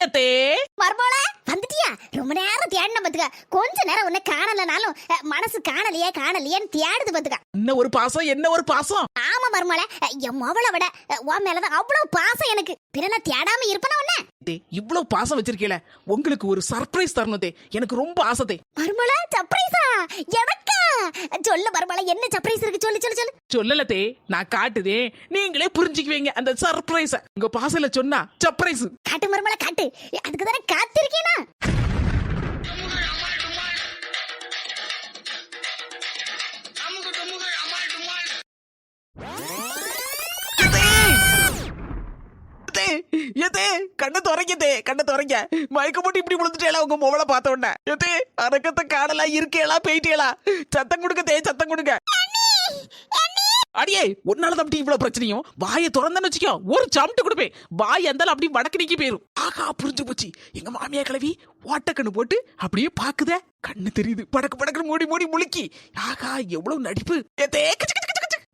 அத்தே மர்மோல வந்துட்டியா ரொம்ப நேரம் தேடின பாத்துக்க. கொஞ்ச நேரம் உன்னை காணலனாலும் மனசு காணலையே காணலையேன்னு தேடுது பாத்துக்க. என்ன ஒரு பாசம் என்ன ஒரு பாசம்? ஆமா மர்மோல என் மவளை விட உன் மேலதான் அவ்வளவு பாசம் எனக்கு. நான் தேடாம இருப்பேனா உன்ன? தே இவ்வளவு பாசம் வச்சிருக்கீல உங்களுக்கு ஒரு சர்ப்ரைஸ் தரணும் தே எனக்கு ரொம்ப ஆசை மர்மோல சர்ப்ரைஸா எனக்கா சொல்லு மர்மோல என்ன சர்ப்ரைஸ் இருக்கு? சொல்லு சொல்லு சொல்லு. சொல்லல தே நான் காட்டுதே. நீங்களே புரிஞ்சுக்குவீங்க அந்த சர்ப்ரைஸ உங்க பாசல சொன்னா சர்ப்ரைஸ் காட்டு மர்மோல காட்டு. அதுக்கு தானே காத்திருக்கேனா? துறைக்கதே கண்ணை துறைக்க மயக்க போட்டு இப்படி விழுந்துட்டேல உங்க மொபைல பார்த்த உடனே? எதே அரக்கத்தை காடலா இருக்கேளா போயிட்டேளா? சத்தம் கொடுக்க தே சத்தம் கொடுங்க. அடியே உன்னால தான் இவ்வளவு பிரச்சனையும். வாயை திறந்தேன்னு வச்சுக்கோ ஒரு சமட்டு கொடுப்பேன் வாய் இருந்தாலும் அப்படி வடக்கு நீக்கி போயிரும். ஆகா புரிஞ்சு போச்சு. எங்க மாமியா கிளவி ஓட்டக்கண்ணு போட்டு அப்படியே பாக்குதே. கண்ணு தெரியுது. படக்கு படக்குன்னு மூடி மூடி முழுக்கி. ஆகா எவ்வளவு நடிப்பு.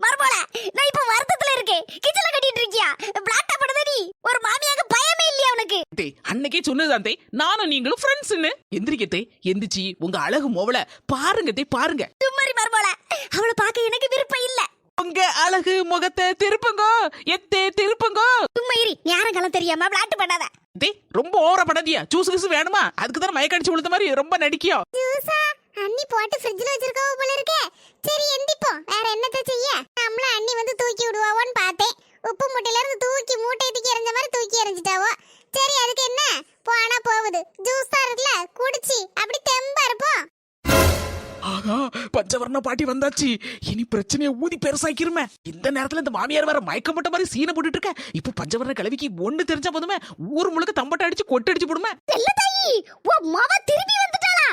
மர்மோல நான் இப்ப வருத்தத்துல இருக்கேன். கிச்சல கட்டிட்டு இருக்கியா? பிளாட்டா படுத நீ ஒரு மாமியாக பயமே இல்லையா உனக்கு? தே அன்னைக்கே சொன்னதுதான் தே. நானும் நீங்களும் ஃப்ரெண்ட்ஸ்னு எந்திரிக்கத்தே எந்திரிச்சு உங்க அழகு மோவல பாருங்க தே பாருங்க. சும்மரி மர்மோல அவளை பார்க்க எனக்கு விருப்பம் இல்ல. உங்க அழகு முகத்தை திருப்புங்க எத்தே திருப்புங்க. சும்மா இரு யாரங்கெல்லாம் தெரியாம விளாட்டு பண்ணாத. தே ரொம்ப ஓவரா படாதியா ஜூஸ் கிசு வேணுமா? அதுக்கு தான் மயக்கடிச்சு விழுந்த மாதிரி ரொம்ப நடிக்கியோ. ஜூஸா? அண்ணி போட்டு ஃப்ரிட்ஜ்ல வச்சிருக்கோ பஞ்சவர்ண பாட்டி வந்தாச்சு. இனி பிரச்சனையை ஊதி பெருசாக்கிருமே. இந்த நேரத்துல இந்த மாமியார் வேற மயக்கம் போட்ட மாதிரி சீனை போட்டுட்டு இருக்க இப்ப பஞ்சவர்ண கிழவிக்கு ஒண்ணு தெரிஞ்சா போதுமே. ஊர் முழுக்க தம்பட்ட அடிச்சு கொட்டு அடிச்சு போடுமே. திரும்பி வந்துட்டாளா?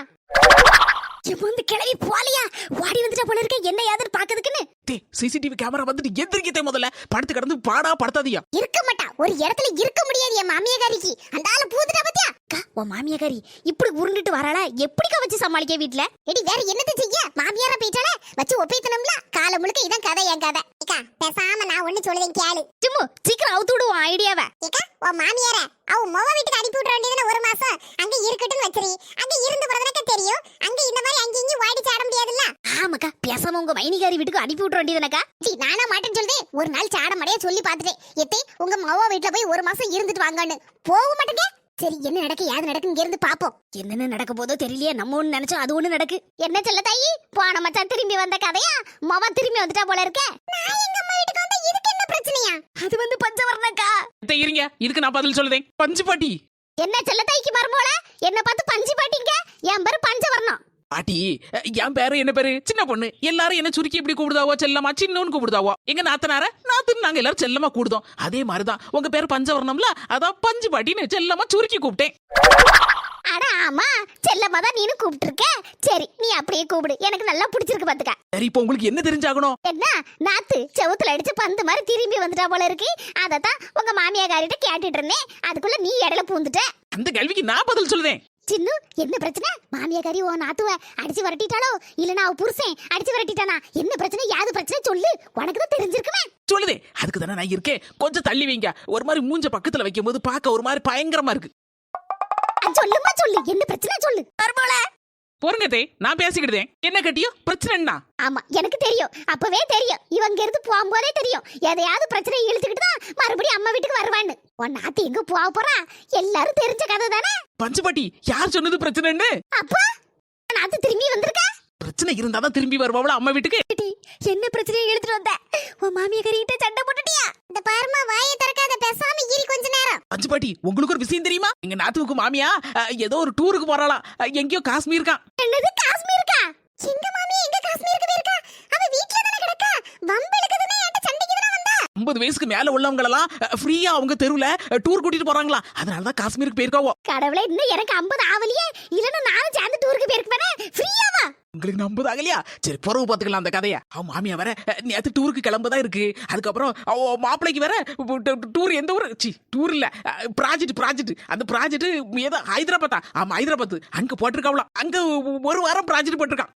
இந்த கிளவி போலியா? ஓடி வந்துட்டா போல இருக்க என்ன யாதுன்னு பாக்குறதுக்குன்னு தே சிசிடிவி கேமரா வந்துட்டு எந்திரிக்கத்தே முதல்ல. படுத்து கிடந்து பாடா படுத்தாதியா இருக்க மாட்டா. ஒரு இடத்துல இருக்க முடியாது என் மாமியக்காரிக்கு அந்த ஆளு பூத்துட்டா பாத்தியா? அக்கா, உன் மாமியக்காரி இப்படி உருண்டுட்டு வராளா? எப்படிக்கா வச்சு சமாளிக்க வீட்ல? எடி வேற என்னத்த செய்ய? மாமியாரா போயிட்டாலே வச்சு ஒப்பைத்தனம்ல? கால முழுக்க இதான் கதை என் கதை. ஏக்கா பேசாம நான் ஒண்ணு சொல்லுவேன் கேளு. சும்மா சீக்கிரம் அவுத்து விடுவோம் ஐடியாவை ஏக்கா உன் மாமியார அவ மொவ வீட்டுக்கு அனுப்பி விட்ற வேண்டியதுன்னு ஒரு மாசம்? அங்க இருக்கட்டும்னு வச்சிரி அங்க இருந்து போறதுனக்க தெரியும். அங்க இந்த மாதிரி அங்க இங்க ஓடி சாட முடியாதுல்ல? ஆமாக்கா பேசாம உங்க மைனிகாரி வீட்டுக்கு அனுப்பி விட்ற வேண்டியதுனக்கா சி நானா மாட்டேன்னு சொல்றேன் ஒரு நாள் சாட மடையா சொல்லி பார்த்துட்டேன். எத்தே உங்க மொவ வீட்டுல போய் ஒரு மாசம் இருந்துட்டு வாங்கன்னு. போக மாட்டேங்க சரி என்ன நடக்க? யாது நடக்கு? இங்க இருந்து பாப்போம். என்னென்ன நடக்க போதோ தெரியலையே. நம்ம ஒண்ணு நினைச்சோம் அது ஒண்ணு நடக்கு. என்ன சொல்ல தாயி? போன மச்சான் திரும்பி வந்த கதையா? மொவ திரும்பி வந்துட்டா போல இருக்க. நான் எங்க அம்மா வீட்டுக்கு வந்தா இதுக்கு என்ன பிரச்சனையா? அது வந்து பஞ்சவர்ணக்கா. இருங்க. இதுக்கு நான் பதில் சொல்லுதேன். பஞ்சு பாட்டி. என்ன செல்ல தாய்க்கு மருமோல என்ன பார்த்து பஞ்சு பாட்டிங்க? என் பேரு பஞ்சவர்ணம். பாட்டி அஹ், என் பேரு என்ன பேரு? சின்ன பொண்ணு. எல்லாரும் என்ன சுருக்கி இப்படி கூப்பிடுதாவோ செல்லமா சின்னோன்னு கூப்பிடுதாவோ? எங்க நாத்தனார? நாத்துன்னு நாங்க எல்லாரும் செல்லமா கூடுதோம் அதே மாதிரிதான். உங்க பேரு பஞ்சவர்ணம்ல? அதான் பஞ்சு பாட்டின்னு செல்லமா சுருக்கி கூப்பிட்டேன். அட ஆமா. செல்லம்மா தான் நீனு கூப்பிட்டு இருக்க சரி நீ அப்படியே கூப்பிடு. எனக்கு நல்லா பிடிச்சிருக்கு பாத்துக்க. சரி இப்போ உங்களுக்கு என்ன தெரிஞ்சாகணும்? என்ன? நாத்து செவுத்துல அடிச்சு பந்து மாதிரி திரும்பி வந்துட்டா போல இருக்கு. அதத்தான் உங்க மாமியாக்காரிட்ட கேட்டுட்டு இருந்தேன். அதுக்குள்ள நீ இடையில பூந்துட்ட. அந்த கேள்விக்கு நான் பதில் சொல்லுதேன். சின்னு என்ன பிரச்சனை? மாமியாக்காரி ஓ நாத்துவ அடிச்சு விரட்டிட்டாலோ இல்லனா அவ புருஷன் அடிச்சு விரட்டிட்டானா? என்ன பிரச்சனை? யாது பிரச்சனை? சொல்லு. உனக்கு தான் தெரிஞ்சிருக்குமே. சொல்லுதே. அதுக்கு தானே நான் இருக்கேன். கொஞ்சம் தள்ளி வைங்க. ஒரு மாதிரி மூஞ்ச பக்கத்துல வைக்கும் போது பார்க்க ஒரு மாதிரி பயங்கரமா இருக்கு. சொல்லுமா சொல்லு. என்ன பிரச்சனை? சொல்லு. மருமோள பொறுங்க தே நான் பேசிக்கிட்டேன் என்ன கட்டியோ? பிரச்சனை என்ன ஆமா எனக்கு தெரியும். அப்பவே தெரியும். இவங்க இருந்து போகும்போதே தெரியும். எதையாவது பிரச்சனை இழுத்துக்கிட்டு தான் மறுபடியும் அம்மா வீட்டுக்கு வருவான்னு. உன் நாத்து எங்க போக போறா? எல்லாரும் தெரிஞ்ச கதை தானே? பஞ்சு பாட்டி யார் சொன்னது பிரச்சனைன்னு? அப்பா நாத்து திரும்பி வந்திருக்க? பிரச்சனை இருந்தாதான் திரும்பி வருவாங்களா அம்மா வீட்டுக்கு? என்ன பிரச்சனையை எடுத்துட்டு வந்த? உன் மாமிய கறிகிட்ட சண்டை போட்டுட்டியா? இந்த பாருமா வாயை திறக்காத பேசாம இரு பஞ்சு பாட்டி உங்களுக்கு ஒரு விஷயம் தெரியுமா? எங்க நாத்துவுக்கு மாமியா ஏதோ ஒரு டூருக்கு போறாளாம் எங்கேயோ காஷ்மீருக்கான் என்னது காஷ்மீருக்கா? எங்க மாமியா எங்க காஷ்மீருக்கு போயிருக்கா அவ வீட்ல தானே கிடக்கா? வம்பளுக்கு தானே என்கிட்ட சண்டைக்கு தானே வந்தா? ஐம்பது வயசுக்கு மேல உள்ளவங்க எல்லாம் ஃப்ரீயா அவங்க தெருவுல டூர் கூட்டிட்டு போறாங்களா. அதனாலதான் காஷ்மீருக்கு போயிருக்காவோ கடவுளே இன்னும் எனக்கு 50 ஆவலியே? இல்லன்னா நானும் சேர்ந்து டூருக்கு போயிருக்கேனே ஃப்ரீயாவா உங்களுக்கு நம்பது இல்லையா சரி பிறகு பார்த்துக்கலாம் அந்த கதையை. அவன் மாமியா வேற நேற்று டூருக்கு கிளம்புதான் இருக்கு. அதுக்கப்புறம் அவ மாப்பிளைக்கு வேற டூர் எந்த ஊர்? சி டூர் இல்லை ப்ராஜெக்ட் ப்ராஜெக்ட் அந்த ப்ராஜெக்ட் ஏதோ ஹைதராபாத்தா. ஆமாம் ஹைதராபாத் அங்கே போட்டிருக்காவலாம் அங்கே ஒரு வாரம் ப்ராஜெக்ட் போட்டிருக்கான்.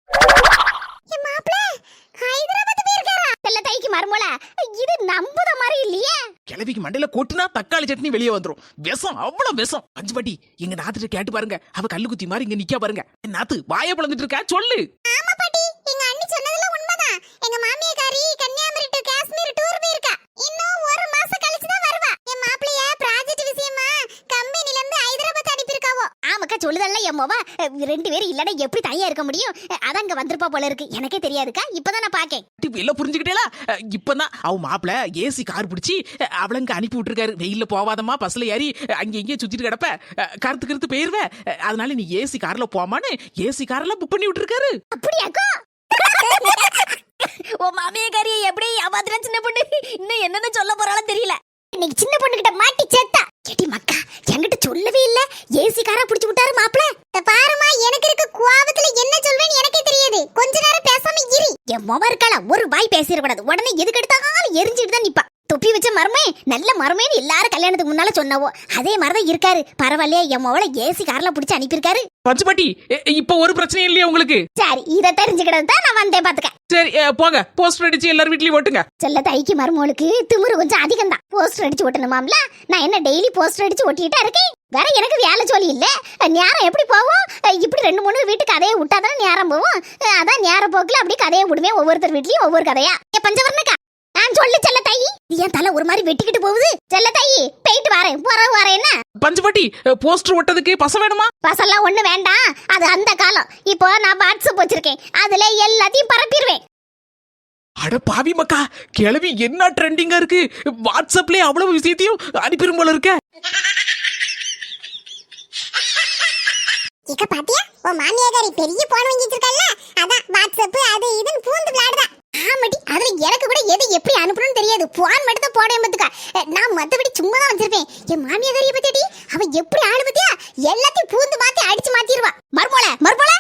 கிழவிக்கு மண்டையில கொட்டுனா தக்காளி சட்னி வெளியே வந்துரும். விஷம் அவ்வளவு விஷம். அஞ்சு பாட்டி எங்க நாத்துட்டு கேட்டு பாருங்க. அவ கல்லு குத்தி மாதிரி இங்க நிக்கா பாருங்க. நாத்து வாய பிளந்துட்டு இருக்கா? சொல்லு. ஆமா பாட்டி எங்க அண்ணி சொன்னதுல உண்மைதான். எங்க மாமியாக்காரி கன்னியாகுமரி டு காஷ்மீர் டூர் போயிருக்கா. இன்னும் ஒரு மாசம் கழிச்சு தான் வருவா என் மாப்பிளைய ப்ராஜெக்ட் விஷயமா கம்பெனில இருந்து ஹைதராபாத் ஆமாக்கா சொல்லுதல்ல என் ரெண்டு பேரும் இல்லனா எப்படி தனியா இருக்க முடியும்? அதான் அங்க வந்திருப்பா போல இருக்கு. எனக்கே தெரியாதுக்கா இப்பதான் நான் பாக்கேன். எல்லாம் புரிஞ்சுக்கிட்டேல? இப்பதான். அவ மாப்பிள ஏசி கார் பிடிச்சி அவள இங்க அனுப்பி விட்டுருக்காரு. வெயில்ல போவாதம்மா பஸ்ல ஏறி அங்க இங்கேயே சுத்திட்டு கிடப்ப. கருத்து கருத்து போயிருவ. அதனால நீ ஏசி கார்ல போமான்னு ஏசி கார்ல புக் பண்ணி விட்டுருக்காரு. அப்படியாக்கா? ஓ மாமியாக்காரியை எப்படி ஏமாத்துற சின்ன பொண்ணு. இன்னும் என்னன்னு சொல்ல போறாலும் தெரியல. இன்னைக்கு சின்ன பொண்ணு கிட்ட மாட்டி சேத்தா கேட்டி மக்கா என்கிட்ட சொல்லவே இல்ல. ஏசி காரா புடிச்சு விட்டாரு மாப்பிள. பாருமா எனக்கு இருக்க கோபத்துல என்ன சொல்வேன்னு எனக்கே தெரியாது. கொஞ்ச நேரம் பேசாம இரு. என் மொம இருக்காளா? ஒரு வாய் பேசிட கூடாது உடனே எதுக்கு எடுத்தாலும் எரிஞ்சிட்டு தான் நிப்பா. தொப்பி வச்ச மருமே நல்ல மருமேன்னு எல்லாரும் கல்யாணத்துக்கு முன்னால சொன்னவோ. அதே மாதிரிதான் இருக்காரு. பரவாயில்லையா என் மொவளை ஏசி கார்ல புடிச்சு அனுப்பியிருக்காரு. பஞ்சு பாட்டி அஹ் இப்ப ஒரு பிரச்சனையும் இல்லையா உங்களுக்கு? சரி இதை தெரிஞ்சுக்கிட்டது தான் நான் வந்தேன் பாத்துக்க. சரி போங்க. போஸ்டர் அடிச்சு எல்லாரும் வீட்லயும் ஓட்டுங்க. செல்ல தைக்கு மருமகளுக்கு திமிரு கொஞ்சம் அதிகம் தான் போஸ்டர் அடிச்சு ஒட்டணுமாம்ல நான் என்ன டெய்லி போஸ்டர் அடிச்சு ஒட்டிட்டா இருக்கேன்? வேற எனக்கு வேலை சொல்லி இல்ல. நேரம் எப்படி போவோம் இப்படி ரெண்டு மூணு வீட்டு கதையை விட்டாதானே நேரம் போவோம் அதான் நேர போக்குல அப்படி கதையை விடுவேன் ஒவ்வொருத்தர் வீட்லயும் ஒவ்வொரு கதையா? பஞ்சவர்ணக்கா? நான் சொல்லு செல்ல தாயி. என் தலை ஒரு மாதிரி வெட்டிக்கிட்டு போகுது. செல்ல தாயி போயிட்டு வரேன். போற வரேன் என்ன பஞ்சு பாட்டி போஸ்டர் ஒட்டதுக்கு பச வேணுமா? பசெல்லாம் ஒண்ணு வேண்டாம். அது அந்த காலம். இப்போ நான் வாட்ஸ்அப் வச்சிருக்கேன் அதுல எல்லாத்தையும் பரப்பிடுவேன் அட பாவி மக்கா கிளவி என்ன ட்ரெண்டிங்கா இருக்கு? வாட்ஸ்அப்லயே அவ்வளவு விஷயத்தையும் அனுப்பிடும் போல இருக்க. இக்க பாத்தியா? உன் மாமியாரி பெரிய போன் வாங்கி வச்சிருக்கல்ல அதான் வாட்ஸ்அப் அது இதுன்னு பூந்து விளையாடுதா ஆமாடி அதுல எனக்கு கூட எது எப்படி அனுப்பணும்னு தெரியாது போன் மட்டும் தான் போட பத்துக்கா நான் மத்தபடி சும்மா தான் வச்சிருப்பேன் என் மாமியாரியை பத்தியடி? அவ எப்படி ஆளு பத்தியா எல்லாத்தையும் பூந்து மாத்தி அடிச்சு மாத்திடுவா. மர்மோல மர்மோல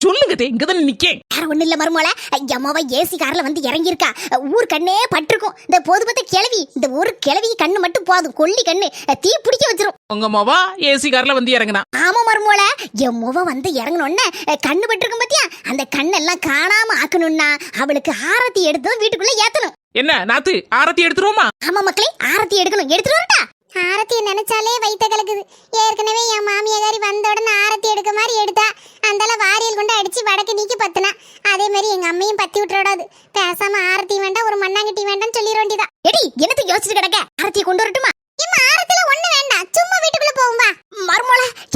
சொல்லுங்க தே இங்கதான் நிக்கேன். வேற ஒண்ணு இல்ல மருமோல அம்மாவா ஏசி கார்ல வந்து இறங்கி இருக்கா ஊர் கண்ணே பட்டிருக்கும். இந்த போது பார்த்த கிளவி இந்த ஒரு கிளவி கண்ணு மட்டும் போதும். கொல்லி கண்ணு. தீ பிடிக்க வச்சிரும். உங்க மாவா ஏசி கார்ல வந்து இறங்குனா. ஆமா மருமோல என் முவ வந்து இறங்கணும்னு கண்ணு பட்டிருக்கும் பாத்தியா அந்த கண்ணெல்லாம் காணாம ஆக்கணும்னா அவளுக்கு ஆரத்தி எடுத்து தான் வீட்டுக்குள்ள ஏத்தணும். என்ன நாத்து ஆரத்தி எடுத்துருவோமா? ஆமா மக்களே ஆரத்தி எடுக்கணும். எடுத்துட்டு வரட்டா ஆரத்தி நினைச்சாலே வைத்த கலக்குது. ஏற்கனவே என் மாமியாரி வந்த உடனே ஆரத்தி எடுக்க மாதிரி எடுத்தா அந்தால வாரியல் கொண்டு அடிச்சு வடக்கு நீக்கி பத்துனா அதே மாதிரி எங்க அம்மையும் பத்தி விட்டுறாது பேசாம ஆரத்தி வேண்டாம் ஒரு மண்ணாங்கட்டி வேண்டாம் சொல்லிட வேண்டியதா. எடி என்னத்துக்கு யோசிச்சுட்டு கிடக்க? ஆரத்தியை கொண்டு வரட்டுமா?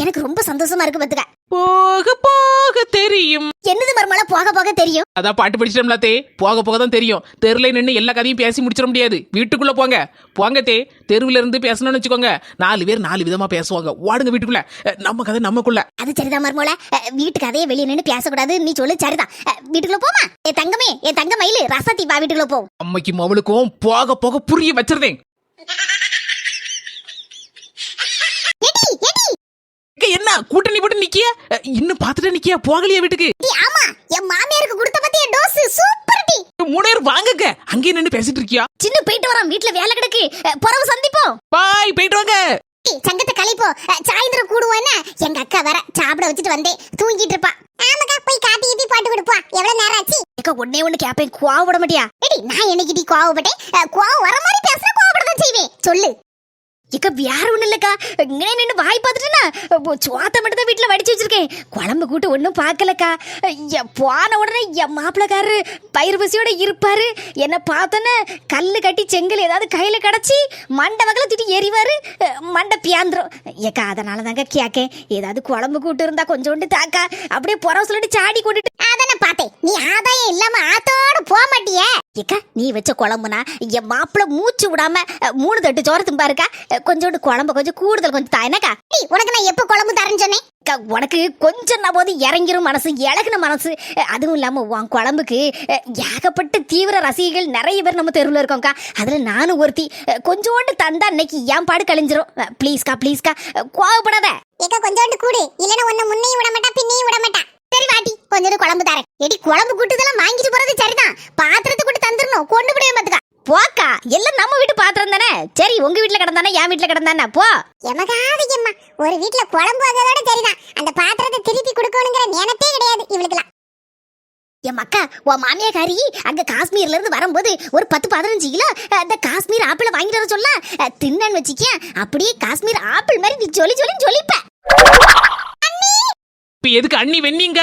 எனக்கு ரொம்ப சந்தோஷமா இருக்கு பத்துக்க. போக போக தெரியும். என்னது மர்மோல போக போக தெரியும்? அதான் பாட்டு படிச்சிட்டோம்ல தே போக போக தான் தெரியும். தெருல நின்று எல்லா கதையும் பேசி முடிச்சிட முடியாது. வீட்டுக்குள்ள போங்க. போங்க தே. தெருவுல இருந்து பேசணும்னு வச்சுக்கோங்க. நாலு பேர் நாலு விதமா பேசுவாங்க. வாடுங்க வீட்டுக்குள்ள. நம்ம கதை நமக்குள்ள. அது சரிதான் மர்மோல வீட்டுக்கு அதே வெளியே நின்று பேசக்கூடாது. நீ சொல்லு சரிதான் வீட்டுக்குள்ள போமா? என் தங்கமே என் தங்க மயிலு ரசத்தி வா வீட்டுக்குள்ள போ அம்மைக்கும் அவளுக்கும் போக போக புரிய வச்சிருந்தேன் எடி எடி இங்க என்ன கூட்டணி போட்டு நிக்கிய? இன்னும் பாத்துட்டு நிக்கிய போகலையா வீட்டுக்கு? ஆமா என் மாமியாருக்கு கொடுத்த பத்திய டோஸ்? Super D. மூணேர் வாங்குங்க. அங்கேயே நின்று பேசிட்டு இருக்கியா? சின்ன போயிட்டு வரோம் வீட்ல வேலை கிடக்கு. பிறகு சந்திப்போம் பாய் போயிட்டு வாங்க. சங்கத்தை கழிப்போ. அஹ், சாயந்தரம் கூடுவோன்னு எங்க அக்கா வர சாப்பிட வச்சுட்டு வந்தேன் தூங்கிட்டு இருப்பா. ஆமாக்கா போய் காப்பி கீப்பி போட்டு கொடுப்பா. எவ்வளவு நேரம் ஆச்சு? ஏக்கா ஒன்னே ஒண்ணு கேப்பேன் கோவப்பட மாட்டியா? நான் என்னைக்கு கோவப்பட்டேன்? கோவம் வர மாதிரி பேசுனா கோவப்பட தான் செய்வேன். சொல்லு. இக்க வேற ஒன்றும் இல்லக்கா. இங்கே நின்று வாய் பார்த்துட்டுனா சுவாத்த மட்டும் தான் வீட்டில் வடிச்சு வச்சிருக்கேன். குழம்பு கூட்டு ஒன்றும் பார்க்கலக்கா. போன உடனே என் மாப்பிள்ளக்காரரு பயிர் பசியோட இருப்பாரு. என்னை பார்த்தோன்னே கல் கட்டி செங்கல் ஏதாவது கையில் கிடச்சி மண்டை வகையில் திட்டி எறிவாரு. மண்டை பியாந்துரும். ஏக்கா அதனால தாங்க கேட்கேன் ஏதாவது குழம்பு கூட்டு இருந்தால் கொஞ்சோண்டு தாக்கா. அப்படியே புறவு சொல்லிட்டு சாடி கொண்டுட்டு பார்த்தேன் நீ ஆதாயம் இல்லாம ஆத்தோட போக மாட்டிய. ஏக்கா நீ வச்ச குழம்புனா என் மாப்பிள்ள மூச்சு விடாம மூணு தட்டு சோரத்தும் பாருக்கா கொஞ்சோண்டு குழம்பு கொஞ்சம் கூடுதல் கொஞ்சம் தாயனக்கா உனக்கு நான் எப்போ குழம்பு தரேன்னு சொன்னேன்? அக்கா, உனக்கு கொஞ்சம் நான் போது இறங்கிரும் மனசு இழகுன மனசு. அதுவும் இல்லாம உன் குழம்புக்கு ஏகப்பட்ட தீவிர ரசிகைகள் நிறைய பேர் நம்ம தெருவில் இருக்கோம்க்கா. அதுல நானும் ஒருத்தி கொஞ்சோண்டு தந்தா இன்னைக்கு என் பாடு கழிஞ்சிரும். ப்ளீஸ்க்கா ப்ளீஸ்க்கா கோவப்படாத. ஏக்கா கொஞ்சோண்டு கூடு. இல்லைன்னா உன்ன முன்னையும் விட மாட்டா பின்னையும் விட மாட்டா. சரி வாட்டி கொஞ்சோண்டு குழம்பு தரேன். எடி குழம்பு கூட்டுதெல்லாம் வாங்கிட்டு போறது சரிதான். பாத்திரத்தை கூட்டு தந்துடணும் கொண்டு போய் பாத்துக்கா போக்கா எல்லாம் நம்ம வீட்டு பாத்திரம் தானே? சரி உங்க வீட்டுல கிடந்தானே என் வீட்டுல கிடந்தானே? போ. எமகாவது எம்மா ஒரு வீட்டுல குழம்பு வந்ததோட சரிதான். அந்த பாத்திரத்தை திருப்பி கொடுக்கணுங்கிற நினைப்பே கிடையாது இவளுக்குலாம் என் மக்கா உன் மாமியாக்காரி அங்க காஷ்மீர்ல இருந்து வரும்போது ஒரு பத்து பதினஞ்சு கிலோ அந்த காஷ்மீர் ஆப்பிள வாங்கிட்டு வர சொல்ல. தின்னன்னு வச்சுக்கிய அப்படியே காஷ்மீர் ஆப்பிள் மாதிரி நீ சொல்லி சொல்லி சொல்லிப்ப இப்ப எதுக்கு அண்ணி வெண்ணீங்க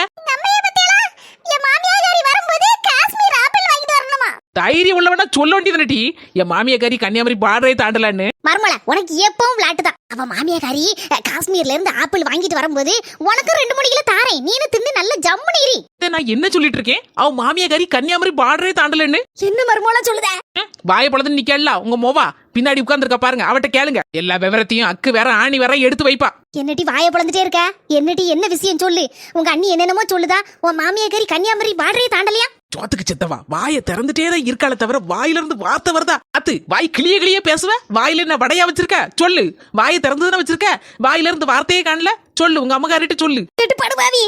என் மாமியாக்காரி வரும்போது காஷ்மீர் ஆப்பிள் வாங்கிட்டு வரணுமா தைரியம் உள்ளவனா சொல்ல வேண்டியதுனடி என் மாமியாக்காரி கன்னியாகுமரி பார்டரே தாண்டலான்னு. மர்மல உனக்கு எப்பவும் விளையாட்டு தான். அவ மாமியாக்காரி காஷ்மீர்ல இருந்து ஆப்பிள் வாங்கிட்டு வரும்போது உனக்கு ரெண்டு மூணு கிலோ தாரேன். நீனு தின்னு நல்ல ஜம்முனு இரு. நான் என்ன சொல்லிட்டு இருக்கேன்? அவன் மாமியாக்காரி கன்னியாகுமரி பார்டரே தாண்டலன்னு. என்ன மர்மோல சொல்லுத? வாய பழந்து நிக்கல உங்க மோவா பின்னாடி உட்கார்ந்துருக்க பாருங்க. அவட்ட கேளுங்க. எல்லா விவரத்தையும் அக்கு வேற ஆணி வேற எடுத்து வைப்பா. என்னடி வாய பொழந்துட்டே இருக்க? என்னடி என்ன விஷயம் சொல்லு? உங்க அண்ணி என்னென்னமோ சொல்லுதா? உன் மாமியாக்காரி கன்னியாகுமரி பார்டரே தாண்டலையா? சோத்துக்கு செத்தவா? வாயை திறந்துட்டே தான் இருக்கால தவிர வாயில இருந்து வார்த்தை வருதா? அத்து வாய் கிளிய கிளிய பேசுவ? வாயில என்ன வடையா வச்சிருக்க? சொல்லு. வாயை திறந்துதானே வச்சிருக்க? வாயில இருந்து வார்த்தையே காணல. சொல்லு உங்க அம்மகாரிட்ட சொல்லு. கேட்டு படுவாவி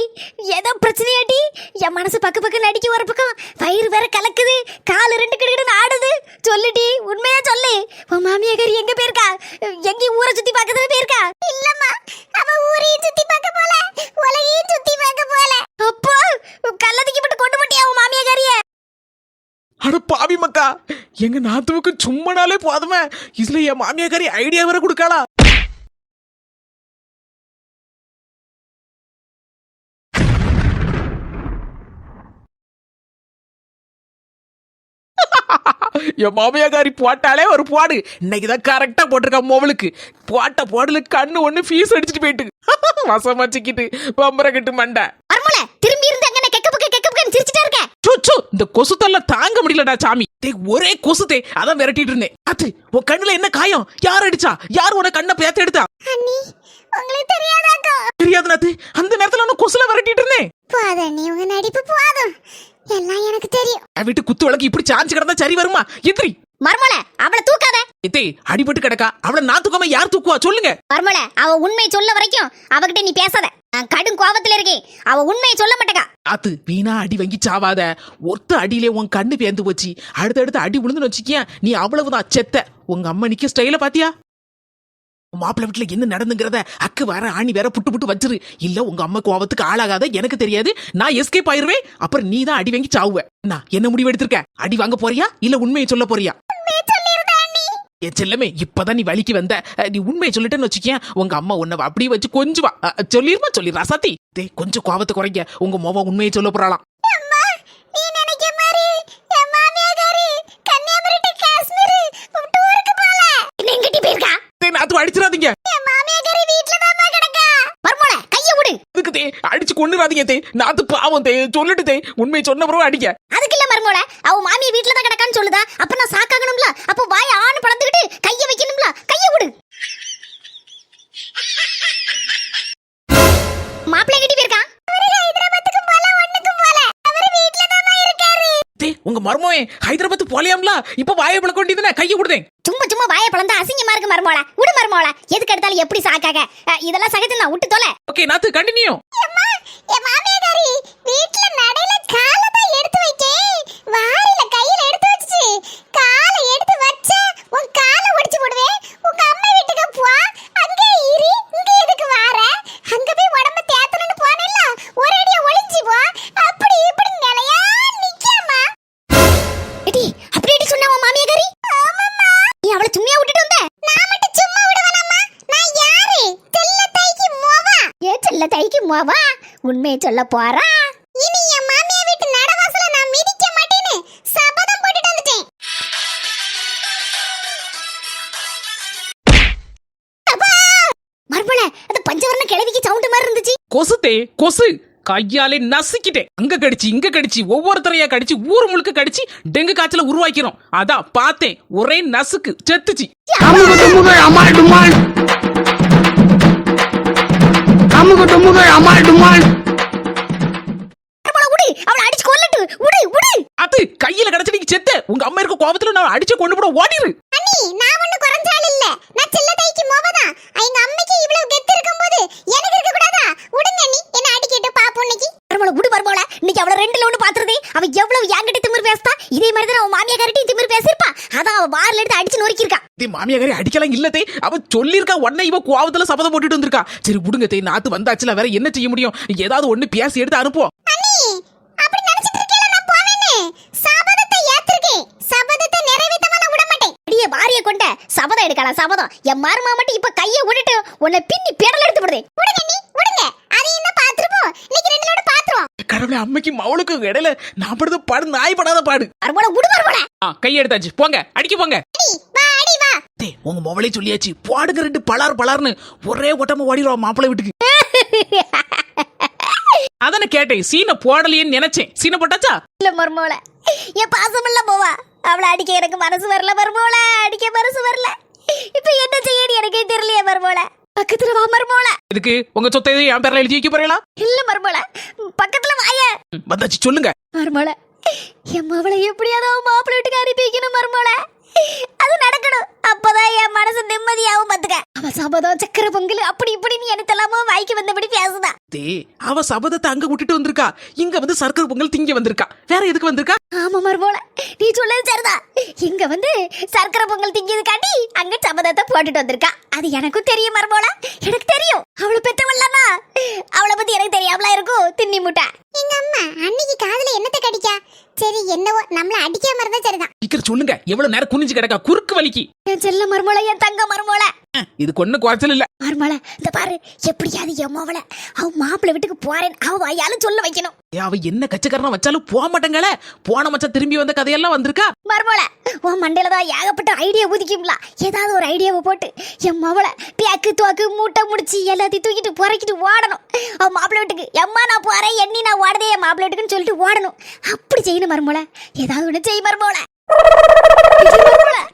ஏதோ பிரச்சனையாட்டி? என் மனசு பக்கு பக்கு நடிக்க ஒரு பக்கம் வயிறு வேற கலக்குது கால் ரெண்டு கிடுகிடுன்னு ஆடுது. சொல்லுடி உண்மையா சொல்லு. உன் மாமியாக்காரி எங்க போயிருக்கா? எங்கேயும் ஊரை சுத்தி பார்க்கறது போயிருக்கா? இல்லம்மா அவ ஊரையும் சுத்தி பார்க்க போல உலகையும் சுத்தி பார்க்க போல. அப்போ கள்ளத்துக்கு மட்டும் கொண்டு போட்டியா உன் மாமியாக்காரிய அட பாவி எங்க நாத்துவுக்கு சும்மனாலே போதுமே. இதுல என் மாமியாக்காரி ஐடியா வேற கொடுக்காளா? என் மாமியாக்காரி போட்டாலே ஒரு போடு. இன்னைக்குதான் கரெக்டா போட்டிருக்கான் மோவலுக்கு. போட்ட போடல கண்ணு ஒண்ணு ஃபீஸ் அடிச்சுட்டு போயிட்டு. வசமா சிக்கிட்டு பம்பரை கட்டு மண்டை. திரும்பி இருந்து அங்க கெக்க பக்க கெக்க பக்கன்னு சிரிச்சிட்டே இருக்க சுச்சு இந்த கொசு தொல்லை தாங்க முடியலடா சாமி. ஒரே கொசு தே அதான் விரட்டிட்டு இருந்தேன். அது உன் கண்ணுல என்ன காயம்? யார் அடிச்சா? யார் உன கண்ணை பேத்த எடுத்தா? தெரியாது நாத்து அந்த நேரத்துல நான் கொசுல விரட்டிட்டு இருந்தேன். போதும் அண்ணி உங்க நடிப்பு போதும். எல்லாம் எனக்கு தெரியும். வீட்டு குத்து விளக்கு இப்படி சாஞ்சு கிடந்தா சரி வருமா? எதிரி மர்மல அவளை தூக்காத. எத்தே அடிபட்டு கிடக்கா. அவளை நான் தூக்காம யார் தூக்குவா? சொல்லுங்க. மர்மல அவ உண்மை சொல்ல வரைக்கும் அவகிட்ட நீ பேசாத. நான் கடும் கோபத்துல இருக்கேன். அவ உண்மையை சொல்ல மாட்டேக்கா. ஆத்து வீணா அடி வாங்கி சாவாத. ஒருத்த அடியிலே உன் கண்ணு பேந்து போச்சு. அடுத்தடுத்து அடி விழுந்துன்னு வச்சுக்கிய நீ அவ்வளவுதான் செத்த. உங்க அம்மா நிக்க ஸ்டைல பாத்தியா? மாப்பிள்ளை வீட்டுல என்ன நடந்துங்கிறத அக்கு வேற ஆணி வேற புட்டு புட்டு வச்சிரு. இல்ல உங்க அம்மா கோவத்துக்கு ஆளாகாத. எனக்கு தெரியாது. நான் எஸ்கேப் ஆயிருவேன். அப்புறம் நீ தான் அடி வாங்கி சாவுவ. நான் என்ன முடிவு எடுத்திருக்க? அடி வாங்க போறியா? இல்ல உண்மையை சொல்ல போறியா? என் செல்லமே இப்பதான் நீ வலிக்கு வந்த. நீ உண்மையை சொல்லிட்டேன்னு வச்சுக்கேன் உங்க அம்மா உன்னை அப்படியே வச்சு கொஞ்சுவா. சொல்லிருமா சொல்லி ரசாத்தி டே கொஞ்சம் கோவத்தை குறைங்க. உங்க மோவா உண்மையை சொல்ல போறாளாம். அடிச்சிடாதீங்க. அடிச்சு கொண்டுறாதீங்க தே நாத்து பாவம் தே சொல்லிட்டு தே உண்மையை சொன்ன பிறகு அடிக்க அதுக்கு இல்ல மர்மல அவ மாமியா வீட்ல தான் கிடக்கான்னு சொல்லுதா. அப்ப நான் சாக்காகணும்ல? அப்ப வாய மர்மோயே ஹைதராபாத் போலையாம்ல? இப்ப வாயை பழக்க வேண்டியதுனே கையை கொடுத்தேன். சும்மா சும்மா வாய பழந்தா அசிங்கமா இருக்கு மர்மோல விடு மர்மோல எதுக்கு எடுத்தாலும் எப்படி சாக்காக? இதெல்லாம் சகஜம் தான் விட்டு தொலை. ஓகே நாத்து கண்டினியூ வீட்ல நடையில கால மோவா உண்மையை சொல்ல போறா? இனி என் மாமியா வீட்டு நடவாசல நான் மிதிக்க மாட்டேன்னு சபதம் போட்டுட்டு வந்துட்டேன். அப்பா! மர்மல அது பஞ்சவர்ண கிழவிக்கு சவுண்ட் மாதிரி இருந்துச்சு. கொசு தே கொசு. கையாலே நசுக்கிட்டேன் அங்க கடிச்சு இங்க கடிச்சு ஒவ்வொருத்தரையா கடிச்சு ஊர் முழுக்க கடிச்சு டெங்கு காய்ச்சல உருவாக்கிறோம். அதான் பார்த்தேன். ஒரே நசுக்கு செத்துச்சு. டுமுகள் அமால் டுமால். அடிச்சு கொல்லட்டு. உடு உடு. அது கையில கிடைச்சு நீங்க செத்த. உங்க அம்மா இருக்க கோபத்துல நான் அடிச்சு கொண்டு போட ஓடிரு. அண்ணி நான் ஒண்ணு குறைஞ்சால் இல்ல நான் செல்ல தைக்கு மோவதான் எங்க அம்மைக்கு இவ்வளவு கெத்து இருக்கும்போது எனக்கு இருக்க கூடாதா உடுங்க அண்ணி என்ன அடிக்கிட்டு பாப்போம் இன்னைக்கு மர்மல உடு மர்மல இன்னைக்கு அவள ரெண்டுல ஒண்ணு பாத்துறதே அவ எவ்வளவு என்கிட்ட திமிர் பேசுதா இதே மாதிரி தான் அவன் மாமியாக்காரிட்டையும் திமிர் பேசிருப்பா அதான் அவ வாரில எடுத்து அடிச்சு நொறுக்கியிருக்கா தே மாமியாரி அடிக்கலாம் இல்ல தே. அவ சொல்லிருக்கா உடனே இவ கோவத்துல சபதம் போட்டுட்டு வந்திருக்கா. சரி விடுங்க தே நாத்து வந்தாச்சுல வேற என்ன செய்ய முடியும்? ஏதாவது ஒண்ணு பேசி எடுத்து அனுப்புவோம். கொண்ட சபதம் எடுக்கலாம் சபதம். என் மருமா மட்டும் இப்ப கையை விட்டுட்டு உன்னை பின்னி பெடல் எடுத்து விடுறேன் விடுங்க நீ விடுங்க. அதையும் தான் பாத்துருப்போம் இன்னைக்கு ரெண்டு நாள் பாத்துருவோம் கடவுளே அம்மைக்கு மவளுக்கு இடையில நான் படுத்த பாடு நாய் படாத பாடு. மறுபோல விடு மறுபோல ஆ கை எடுத்தாச்சு. போங்க அடிக்க போங்க. டேய் உங்க மவளே சொல்லியாச்சு. பாடுங்க ரெண்டு பலார் பலார்னு. ஒரே ஓட்டமா ஓடிடுவா மாப்பிள்ளை வீட்டுக்கு. அதானே கேட்டேன். சீனை போடலையேன்னு நினைச்சேன். சீனை போட்டாச்சா? இல்ல மருமோல என் பாசம் இல்ல போவா. அவளை அடிக்க எனக்கு மனசு வரல மருமோல அடிக்க மனசு வரல. இப்ப என்ன செய்யணும் எனக்கே தெரியலையே மருமோல பக்கத்துல வா மருமோல இதுக்கு உங்க சொத்தை எதுவும் என் பேர்ல எழுதி வைக்க போறீங்களா? இல்ல மருமோல பக்கத்துல வாய. வந்தாச்சு சொல்லுங்க. மருமோல என் மவளை எப்படியாவது மாப்பிள்ளை வீட்டுக்கு அனுப்பி வைக்கணும் மருமோல அது நடக்கணும். அப்பதான் என் மனசு நிம்மதியாவும் பாத்துக்க அவ சபதம் சக்கர பொங்கல் அப்படி இப்படின்னு எனத்தெல்லாமோ வாய்க்கு வந்தபடி பேசுதான் தே அவ சபதத்தை அங்க விட்டுட்டு வந்திருக்கா. இங்க வந்து சர்க்கரை பொங்கல் திங்க வந்திருக்கா. வேற எதுக்கு வந்திருக்கா? ஆமா மருமோல நீ சொல்லது சரிதான் இங்க வந்து சர்க்கரை பொங்கல் திங்கியது காட்டி அங்க சபதத்தை போட்டுட்டு வந்திருக்கா. அது எனக்கும் தெரியும் மருமோல எனக்கு தெரியும். அவளை பெத்தவள்ளனா அவளை பத்தி எனக்கு தெரியாமலா இருக்கும் தின்னி முட்டை. எங்க அம்மா அன்னைக்கு காதுல என்னத்தை கடிக்கா? சரி என்னவோ நம்மள அடிக்காம இருந்தா சரிதான். சீக்கிரம் சொல்லுங்க. எவ்வளவு நேரம் குனிஞ்சு கிடக்கா? குறுக்கு வலிக்கு. என் செல்ல மருமோல என் தங்க மருமோல இதுக்கு ஒண்ணு குறைச்சல் இல்ல. மருமோல இந்த பாரு எப்படியாவது என் மவளை அவ மாப்பிள்ளை வீட்டுக்கு போறேன் அவ வாயாலும் சொல்ல வைக்கணும். ஏ, அவ என்ன கச்சக்காரனா வச்சாலும் போக மாட்டேங்களே? போன மச்சா திரும்பி வந்த கதையெல்லாம் வந்திருக்கா? மருமோல உன் மண்டையில தான் ஏகப்பட்ட ஐடியா ஊதிக்கும்ல. ஏதாவது ஒரு ஐடியாவை போட்டு என் மவளை பேக்கு தோக்கு மூட்டை முடிச்சு எல்லாத்தையும் தூக்கிட்டு புறக்கிட்டு ஓடணும். அவன் மாப்பிள்ளை வீட்டுக்கு எம்மா நான் போறேன் எண்ணி நான் ஓடதே என் மாப்பிள்ளை வீட்டுக்குன்னு சொல்லிட்டு ஓடணும். அப்படி செய்யணும் மருமோல ஏதாவது ஒண்ணு செய் மருமோல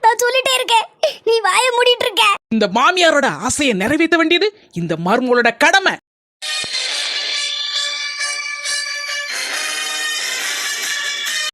தான் சொல்லிட்டே இருக்கேன் நீ வாயை மூடிட்டு இருக்க. இந்த மாமியாரோட ஆசையை நிறைவேற்ற வேண்டியது இந்த மருமகளோட கடமை.